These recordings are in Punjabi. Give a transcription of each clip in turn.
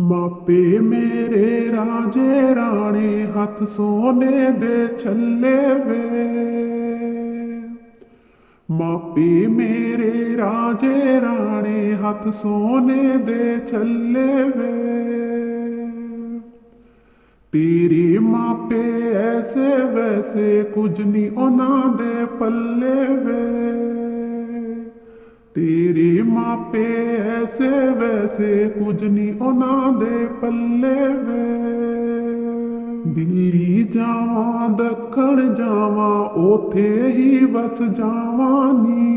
ਮਾਪੇ ਮੇਰੇ ਰਾਜੇ ਰਾਣੇ, ਹੱਥ ਸੋਨੇ ਦੇ ਛੱਲੇ ਵੇ। ਮਾਪੇ ਮੇਰੇ ਰਾਜੇ ਰਾਣੇ, ਹੱਥ ਸੋਨੇ ਦੇ ਛੱਲੇ ਵੇ। ਤੇਰੇ ਮਾਪੇ ਐਸੇ ਵੈਸੇ ਕੁਝ ਨਹੀਂ ਉਹਨਾਂ ਦੇ ਪੱਲੇ ਵੇ। ਤੇਰੇ ਮਾਪੇ ਐਸੇ ਵੈਸੇ ਕੁਝ ਨਹੀਂ ਉਹਨਾਂ ਦੇ ਪੱਲੇ ਵੇ। ਦਿੱਲੀ ਜਾਵਾਂ, ਦੱਖਣ ਜਾਵਾਂ, ਉਥੇ ਹੀ ਵਸ ਜਾਵਾਂ ਨੀ।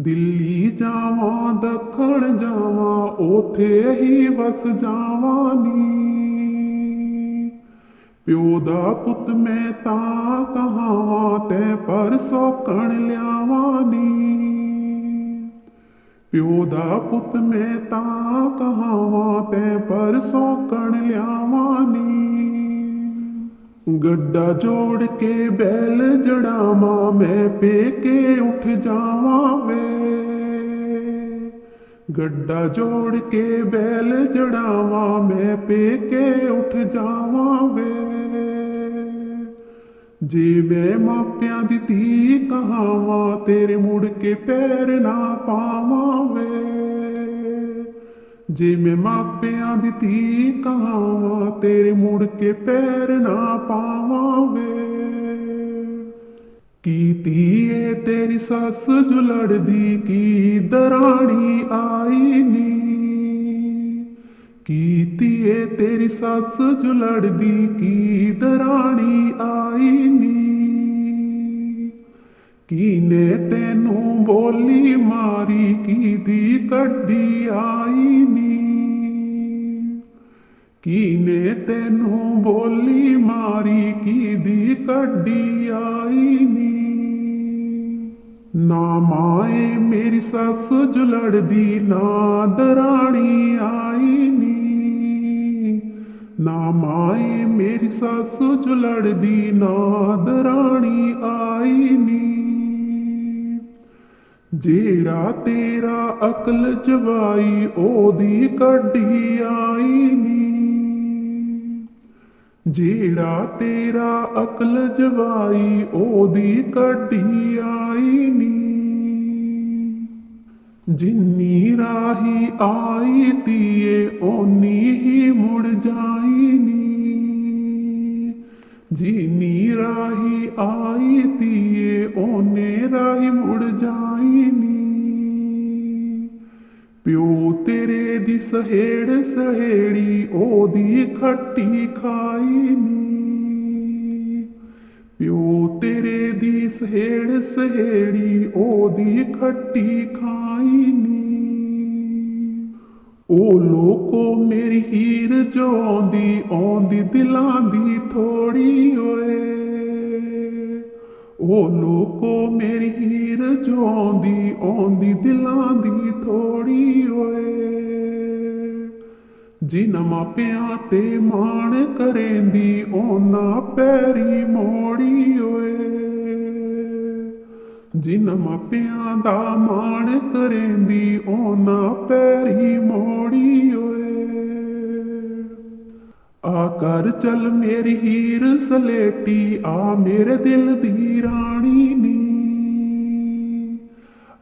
ਦਿੱਲੀ ਜਾਵਾਂ, ਦੱਖਣ ਜਾਵਾਂ, ਉਥੇ ਹੀ ਵਸ ਜਾਵਾਂ ਨੀ। ਪਿਓ ਦਾ ਪੁੱਤ ਮੈਂ ਤਾਂ ਕਹਾਵਾਂ ਤੈ ਪਰ ਸੋਕਣ ਲਿਆਵਾਂ ਨੀ ਪਿਓ ਦਾ ਪੁੱਤ ਮੈਂ ਤਾਂ ਕਹਾਵਾਂ ਤੈ ਪਰ ਸੋਕਣ ਲਿਆਵਾਂ ਨੀ ਗੱਡਾ ਜੋੜ ਕੇ ਬੈਲ ਜੜਾਵਾਂ ਮੈਂ ਪੇਕੇ ਉੱਠ ਜਾਵਾਂ ਵੇ ਗੱਡਾ ਜੋੜ ਕੇ ਬੈਲ ਚੜਾਵਾਂ, ਮੈਂ ਪੇਕੇ ਉੱਠ ਜਾਵਾਂ ਵੇ। ਜੇ ਮੈਂ ਮਾਪਿਆਂ ਦੀ ਧੀ ਕਹਾਵਾਂ, ਤੇਰੇ ਮੁੜ ਕੇ ਪੈਰ ਨਾ ਪਾਵਾਂ ਵੇ। ਜੇ ਮੈਂ ਮਾਪਿਆਂ ਦੀ ਧੀ ਕਹਾਵਾਂ, ਤੇਰੇ ਮੁੜ ਕੇ ਪੈਰ ਨਾ ਪਾਵਾਂ ਵੇ। ਕੀ ਧੀਏ ਤੇਰੀ ਸੱਸ ਜੁਲੜਦੀ ਕੀ ਦਰਾਣੀ ਆਈ ਨੀ? ਕੀ ਏ ਤੇਰੀ ਸੱਸ ਜੁਲੜਦੀ ਕੀ ਦਰਾਣੀ ਆਈ ਨੀ? ਕੀਨੇ ਤੈਨੂੰ ਬੋਲੀ ਮਾਰੀ, ਕੀ ਦੀ ਕੱਢੀ ਆਈ ਨੀ? ਕੀਨੇ ਤੈਨੂੰ ਬੋਲੀ ਮਾਰੀ, ਕੀ ਦੀ ਕੱਢੀ ਆਈ ਨੀ? ਨਾ ਮਾਏ ਮੇਰੀ ਸੱਸ ਜੁਲੜਦੀ, ਨਾ ਦਰਾਣੀ ਆਈ ਨੀ। ਨਾ ਮਾਏ ਮੇਰੀ ਸੱਸ ਜੁਲੜਦੀ, ਨਾ ਦਰਾਣੀ ਆਈ ਨੀ। ਜਿਹੜਾ ਤੇਰਾ ਅਕਲ ਜਵਾਈ, ਉਹਦੀ ਕੱਢੀ ਆਈ ਨੀ। ਜਿਹੜਾ ਤੇਰਾ ਅਕਲ ਜਵਾਈ, ਉਹਦੀ ਕੱਢੀ ਆਈ ਜਿੰਨੀ ਰਾਹੀ ਆਈ ਤੀਏ, ਓਨੀ ਹੀ ਮੁੜ ਜਾਈ ਨੀ ਜਿੰਨੀ ਰਾਹੀ ਆਈ ਤੀਏ, ਓਨੇ ਰਾਹੀ ਮੁੜ ਜਾਈ ਨੀ ਪਿਓ ਤੇਰੇ ਦੀ ਸਹੇੜ ਸਹੇੜੀ, ਉਹਦੀ ਖੱਟੀ ਖਾਈ ਨੀ ਪਿਓ ਤੇਰੇ ਦੀ ਸਹੇੜ ਸਹੇੜੀ, ਉਹਦੀ ਖੱਟੀ ਖਾਈ ਉਹ ਲੋਕੋ ਮੇਰੀ ਹੀਰ ਜੋ ਆਉਂਦੀ ਆਉਂਦੀ ਦਿਲਾਂ ਦੀ ਥੋੜੀ ਓਏ। ਉਹ ਲੋਕੋ ਮੇਰੀ ਹੀਰ ਜੋ ਆਉਂਦੀ ਆਉਂਦੀ ਦਿਲਾਂ ਦੀ ਥੋੜੀ ਓਏ। ਜਿਨ ਮਾਪਿਆਂ ਤੇ ਮਾਣ ਕਰੇਂਦੀ, ਉਹਨਾਂ ਪੈਰੀ ਮੋੜੀ ਓਏ। ਜਿਨ ਮਾਪਿਆਂ ਦਾ ਮਾਣ ਕਰੇਂਦੀ, ਉਹਨਾਂ ਪੈਰੀ ਮੋੜੀ ਓਏ। ਆ ਕਰ ਚੱਲ ਮੇਰੀ ਹੀਰ ਸਲੇਟੀ, ਆ ਮੇਰੇ ਦਿਲ ਦੀ ਰਾਣੀ ਨੀ।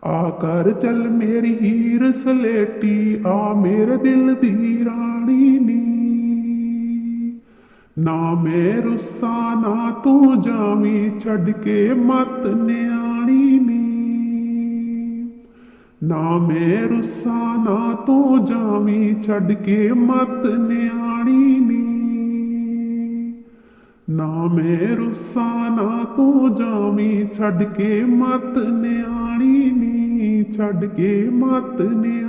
ਆ ਕਰ ਚੱਲ ਮੇਰੀ ਹੀਰ ਸਲੇਟੀ, ਆ ਮੇਰੇ ਦਿਲ ਦੀ ਰਾਣੀ ਨੀ। ਨਾ ਮੈਂ ਰੁੱਸਾ, ਨਾ ਤੂੰ ਜਾਵੀਂ, ਛੱਡ ਕੇ ਮਤ ਨਿਆਣੀ ਨੀ ਨਾ ਮੈਂ ਰੁੱਸਾ ਨਾ ਤੂੰ ਜਾਵੀਂ, ਛੱਡ ਕੇ ਮਤ ਨਿਆਣੀ ਨੀ। ਨਾ ਮੈਂ ਰੁੱਸਾ ਨਾ ਤੂੰ ਜਾਵੀਂ, ਛੱਡ ਕੇ ਮਤ ਨਿਆਣੀ ਨੀ। ਛੱਡ ਕੇ ਮਤ ਨਿਆਣੀ